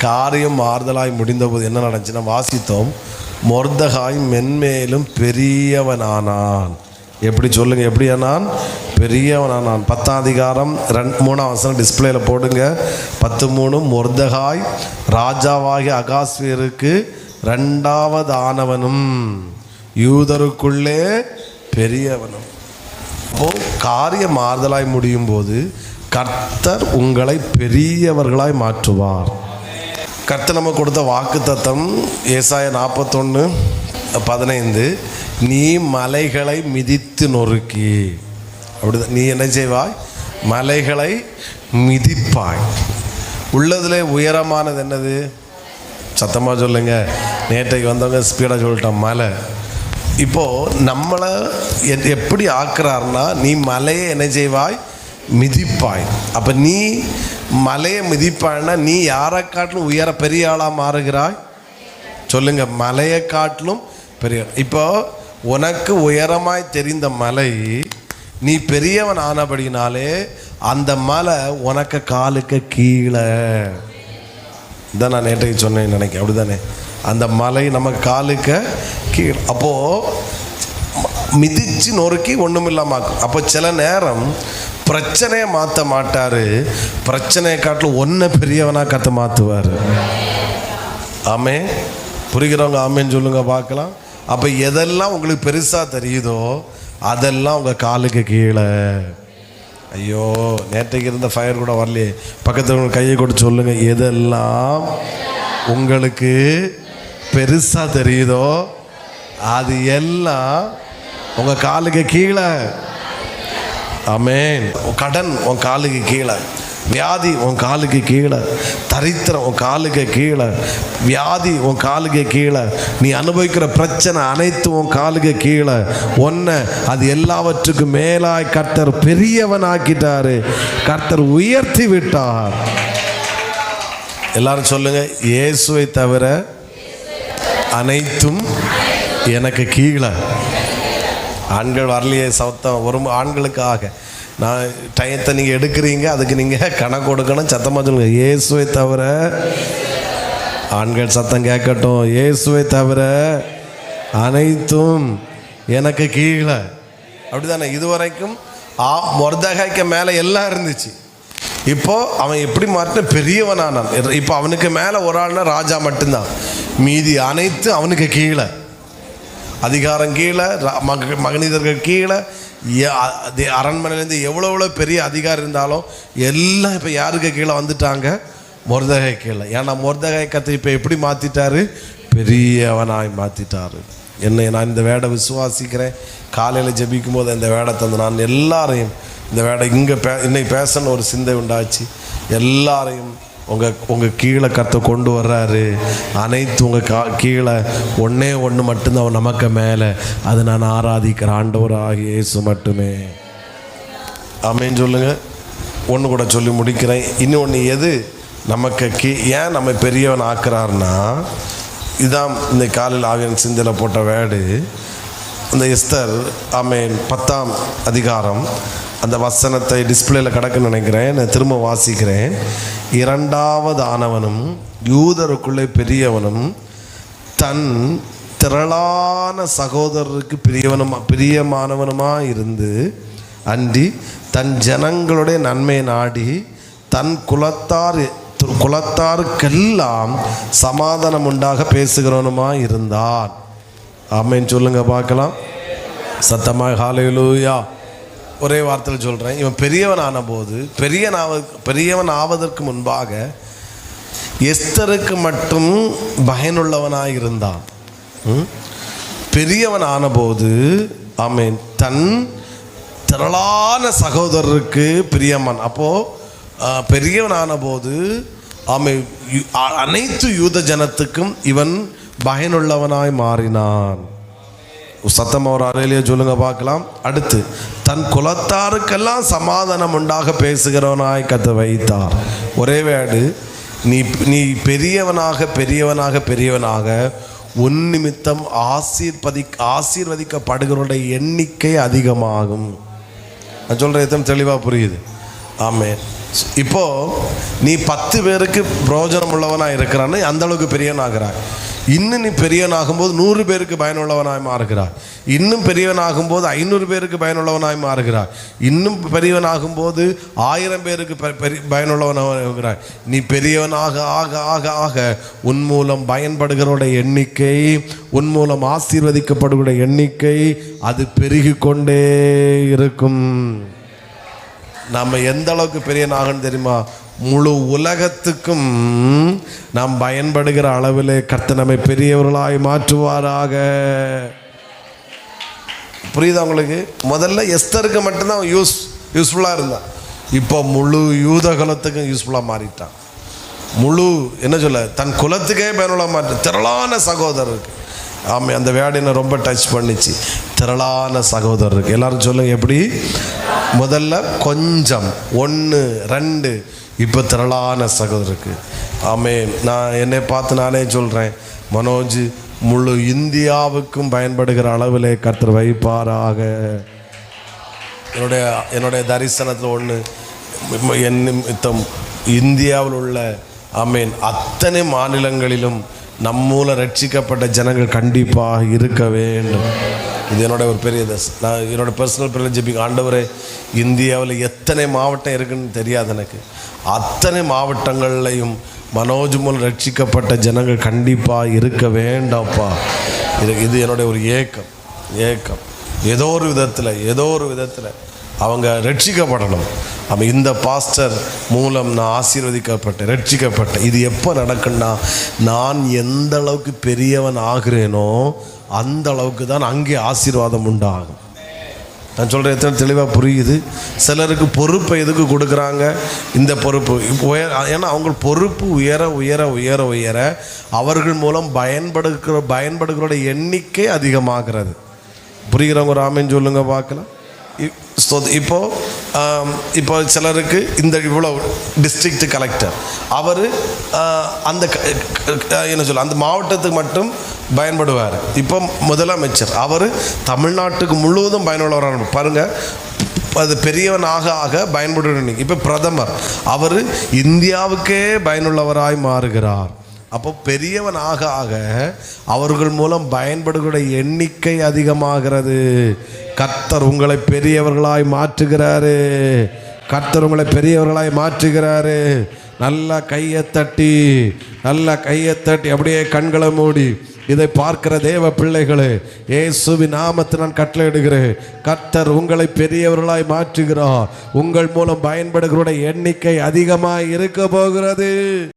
காரியம் ஆறுதலாய் முடிந்தபோது என்ன நடந்துச்சுன்னா வாசித்தோம் மொர்தகாய் மென்மேலும் பெரியவனானான். எப்படி சொல்லுங்க எப்படியானான்? பெரியவனானான். பத்தாம் அதிகாரம் ரெண்டு மூணாம் வசனம் டிஸ்பிளேல போடுங்க. பத்து மூணு மொர்தகாய் ராஜாவாகிய அகாஸ்வியருக்கு ரெண்டாவது ஆனவனும் யூதருக்குள்ளே பெரியவனும். அப்போ காரியம் ஆறுதலாய் முடியும் போது கர்த்தர் உங்களை பெரியவர்களாய் மாற்றுவார். கர்த்த நம்ம கொடுத்த வாக்கு தத்தம் ஏசாய நாற்பத்தொன்று பதினைந்து நீ மலைகளை மிதித்து நொறுக்கி. அப்படிதான். நீ என்ன செய்வாய் மலைகளை மிதிப்பாய். உள்ளதில் உயரமானது என்னது? சத்தமாக சொல்லுங்க. நேற்றைக்கு வந்தவங்க ஸ்பீடாக சொல்லிட்டோம் மலை. இப்போது நம்மளை எப்படி ஆக்குறாருன்னா நீ மலையை என்ன செய்வாய்? மிதிப்பாய். அப்போ நீ மலையை மிதிப்பாய்னா நீ யாரை காட்டிலும் உயர பெரிய ஆளாக மாறுகிறாய்? சொல்லுங்க மலையை காட்டிலும் பெரிய இப்போ உனக்கு உயரமாய் தெரிந்த மலை நீ பெரியவன் ஆனபடினாலே அந்த மலை உனக்கு காலுக்கு கீழே. இதான் நான் நேற்றைக்கு சொன்னேன் நினைக்கிறேன். அப்படிதானே? அந்த மலை நம்ம காலுக்கு கீழே. அப்போது மிதிச்சு நொறுக்கி ஒன்றும் இல்லாமல் அப்போ சில நேரம் பிரச்சனையை மாற்ற மாட்டார். பிரச்சனையை காட்டிலும் ஒன்றை பெரியவனாக கற்று மாற்றுவார் ஆமே புரிகிறவங்க ஆமேன்னு சொல்லுங்க பார்க்கலாம். அப்போ எதெல்லாம் உங்களுக்கு பெருசாக தெரியுதோ அதெல்லாம் உங்கள் காலுக்கு கீழே. ஐயோ நேற்றைக்கு இருந்த ஃபயர் கூட வரலையே. பக்கத்தில் கையை கொடுத்து சொல்லுங்கள் எதெல்லாம் உங்களுக்கு பெருசாக தெரியுதோ அது எல்லாம் உங்கள் காலுக்கு கீழே. அமேன் உன் கடன் உன் காலுக்கு கீழே. வியாதி உன் காலுக்கு கீழே. தரித்திரம் உன் காலுக்கு கீழே. வியாதி உன் காலுக்கு கீழே. நீ அனுபவிக்கிற பிரச்சனை அனைத்தும் உன் காலுக்கு கீழே. ஒன்று அது எல்லாவற்றுக்கும் மேலாய் கர்த்தர் பெரியவன் ஆக்கிட்டார் கர்த்தர் உயர்த்தி விட்டார். எல்லாரும் சொல்லுங்க இயேசுவை தவிர அனைத்தும் எனக்கு கீழே. ஆண்கள் வரலையே சத்தம் ஒரு ஆண்களுக்காக. நான் டயத்தை நீங்கள் எடுக்கிறீங்க அதுக்கு நீங்கள் கணக்கு கொடுக்கணும். சத்தமாக சொல்லுங்க. இயேசுவை தவிர ஆண்கள் சத்தம் கேட்கட்டும். இயேசுவை தவிர அனைத்தும் எனக்கு கீழே. அப்படிதானே? இதுவரைக்கும் ஆ மொர்தகாய்க்கு மேலே எல்லாம் இருந்துச்சு. இப்போ அவன் எப்படி மாற்றின பெரியவனானான். இப்போ அவனுக்கு மேலே ஒரு ஆள்னா ராஜா மட்டும்தான். மீதி அனைத்து அவனுக்கு கீழே. அதிகாரம் கீழே மக மகனிதர்கள் கீழே அ- அது அரண்மனையிலேருந்து எவ்வளோ எவ்வளோ பெரிய அதிகாரம் இருந்தாலும் எல்லாம் இப்போ யாருக்கு கீழே வந்துட்டாங்க? மொர்தகை கீழே. ஏன்னா மொர்தகை கத்தை இப்போ எப்படி மாற்றிட்டாரு பெரியவனாய் மாற்றிட்டாரு என்னை நான் இந்த வேடை விசுவாசிக்கிறேன். காலையில் ஜபிக்கும் போது இந்த வேடை தந்து நான் எல்லாரையும் இந்த வேடை இங்கே பே இன்னைக்கு பேசணும்னு ஒரு சிந்தை உண்டாச்சு. எல்லாரையும் உங்கள் உங்கள் கீழே கத்த கொண்டு வர்றாரு. அனைத்து உங்கள் கா கீழே ஒன்றே ஒன்று மட்டும்தான் அவன் நமக்கு மேலே. அதை நான் ஆராதிக்கிற ஆண்டவராகிய இயேசு மட்டுமே. ஆமேன்னு சொல்லுங்கள் ஒன்று கூட சொல்லி முடிக்கிறேன். இன்னொன்று எது நமக்கு கீ ஏன் நம்ம பெரியவன் ஆக்குறாருன்னா இதான் இந்த காலையில் ஆவியன் சிந்தையில் போட்ட வேடு. இந்த எஸ்தர் ஆமேன் பத்தாம் அதிகாரம் அந்த வசனத்தை டிஸ்பிளேல கிடக்குன்னு நினைக்கிறேன். நான் திரும்ப வாசிக்கிறேன். இரண்டாவது ஆனவனும் யூதருக்குள்ளே பெரியவனும் தன் திரளான சகோதரருக்கு பிரியவனுமா பிரியமானவனுமா இருந்து அன்றி தன் ஜனங்களுடைய நன்மை நாடி தன் குலத்தார் குலத்தாருக்கெல்லாம் சமாதானம் உண்டாக பேசுகிறவனுமா இருந்தான். ஆமேன்னு சொல்லுங்க பார்க்கலாம். சத்தமாக ஹாலையிலூயா ஒரே வார்த்தையில் சொல்கிறேன் இவன் பெரியவன் ஆன போது பெரியவன் ஆவ பெரியவன் ஆவதற்கு முன்பாக எஸ்தருக்கு மட்டும் பயனுள்ளவனாக இருந்தான் பெரியவன் ஆனபோது ஆமேன் தன் திரளான சகோதரருக்கு பிரியமன். அப்போது பெரியவன் ஆனபோது ஆமை அனைத்து யூத ஜனத்துக்கும் இவன் பயனுள்ளவனாய் மாறினான். சத்தமாக ஒரு அறையிலேயே சொல்லுங்க பார்க்கலாம். அடுத்து தன் குலத்தாருக்கெல்லாம் சமாதானம் உண்டாக பேசுகிறவனாய் கத்த வைத்தார். ஒரே வேடு நீ நீ பெரியவனாக பெரியவனாக பெரியவனாக உன் நிமித்தம் ஆசீர்வதி ஆசீர்வதிக்கப்படுகிறவருடைய எண்ணிக்கை அதிகமாகும். நான் சொல்கிறேன் எத்தனை தெளிவாக புரியுது? ஆமே இப்போ நீ பத்து பேருக்கு பிரயோஜனம் உள்ளவனாக இருக்கிறான்னு அந்த அளவுக்கு பெரியவனாகிறாய். இன்னும் நீ பெரியவனாகும்போது நூறு பேருக்கு பயனுள்ளவனாய் மாறுகிறாய். இன்னும் பெரியவனாகும்போது ஐநூறு பேருக்கு பயனுள்ளவனாய் மாறுகிறாய். இன்னும் பெரியவனாகும்போது ஆயிரம் பேருக்கு பயனுள்ளவனாகிறாய். நீ பெரியவனாக ஆக ஆக ஆக உன் மூலம் பயன்படுகிறோட எண்ணிக்கை உன் மூலம் ஆசீர்வதிக்கப்படுகிற எண்ணிக்கை அது பெருகி கொண்டே இருக்கும். நம்ம எந்த அளவுக்கு பெரிய நாகன் தெரியுமா? முழு உலகத்துக்கும் நாம் பயன்படுகிற அளவிலே கர்த்த நம்மை பெரியவர்களாய் மாற்றுவாராக. புரியுதா உங்களுக்கு? முதல்ல எஸ்தருக்கு மட்டும்தான் யூஸ் யூஸ்ஃபுல்லாக இருந்தான். இப்போ முழு யூதகலத்துக்கும் யூஸ்ஃபுல்லாக மாறிட்டான். முழு என்ன சொல்ல தன் குலத்துக்கே பயனுள்ள மாற்ற திரளான சகோதரருக்கு. ஆமாம் அந்த வேடினை ரொம்ப டச் பண்ணிச்சு. திரளான சகோதரருக்கு எல்லாரும் சொல்லுங்க எப்படி? முதல்ல கொஞ்சம் ஒன்று ரெண்டு. இப்போ திரளான சகோதரருக்கு. ஆமே நான் என்னை பார்த்து நானே சொல்கிறேன் மனோஜ் முழு இந்தியாவுக்கும் பயன்படுகிற அளவிலே கர்த்தர் வைப்பாராக. என்னுடைய என்னுடைய தரிசனத்தில் ஒன்று என் நிமித்தம் இந்தியாவில் உள்ள அமீன் அத்தனை மாநிலங்களிலும் நம்மூல ரட்சிக்கப்பட்ட ஜனங்கள் கண்டிப்பாக இருக்க வேண்டும். இது என்னோட ஒரு பெரிய நான் என்னோட பர்சனல் பிள்ளை ஜெபிக்க ஆண்டவரே இந்தியாவில் எத்தனை மாவட்டம் இருக்குன்னு தெரியாது எனக்கு. அத்தனை மாவட்டங்கள்லையும் மனோஜ் மூலம் ரட்சிக்கப்பட்ட ஜனங்கள் கண்டிப்பாக இருக்க வேண்டாம்ப்பா. இது இது என்னுடைய ஒரு ஏக்கம். ஏக்கம். ஏதோ ஒரு விதத்தில் ஏதோ ஒரு விதத்தில் அவங்க ரட்சிக்கப்படணும். அவன் இந்த பாஸ்டர் மூலம் நான் ஆசீர்வதிக்கப்பட்டேன் ரட்சிக்கப்பட்டேன். இது எப்போ நடக்குன்னா நான் எந்த அளவுக்கு பெரியவன் ஆகிறேனோ அந்த அளவுக்கு தான் அங்கே ஆசீர்வாதம் உண்டாகும். நான் சொல்கிறேன் எத்தனை தெளிவாக புரியுது? சிலருக்கு பொறுப்பை எதுக்கு கொடுக்குறாங்க? இந்த பொறுப்பு உயர் ஏன்னா அவங்க பொறுப்பு உயர உயர உயர உயர அவர்கள் மூலம் பயன்படுகிற பயன்படுகிறோட எண்ணிக்கை அதிகமாகிறது. புரிகிறவங்க ராமன் சொல்லுங்கள் பார்க்கலாம். இ- இப்போ இப்போ சிலருக்கு இந்த இவ்வளோ டிஸ்ட்ரிக்ட் கலெக்டர் அவர் அந்த க- என்ன சொல்ல அந்த மாவட்டத்துக்கு மட்டும் பயன்படுவார். இப்போ முதலமைச்சர் அவர் தமிழ்நாட்டுக்கு முழுவதும் பயனுள்ளவரான பாருங்கள் அது பெரியவன் ஆக ஆக பயன்படுவீங்க இப்போ பிரதமர் அவர் இந்தியாவுக்கே பயனுள்ளவராய் மாறுகிறார். அப்போ பெரியவன் ஆக ஆக அவர்கள் மூலம் பயன்படுகிற எண்ணிக்கை அதிகமாகிறது. கர்த்தர் உங்களை பெரியவர்களாய் மாற்றுகிறாரு. கர்த்தர் உங்களை பெரியவர்களாய் மாற்றுகிறாரு. நல்லா கையை தட்டி நல்லா கையை தட்டி அப்படியே கண்களை மூடி இதை பார்க்கிற தேவ பிள்ளைகளே ஏசுவி நாமத்தை நான் கட்டளையிடுகிறேன். கர்த்தர் உங்களை பெரியவர்களாய் மாற்றுகிறார். உங்கள் மூலம் பயன்படுகிற எண்ணிக்கை அதிகமாக இருக்க போகிறது.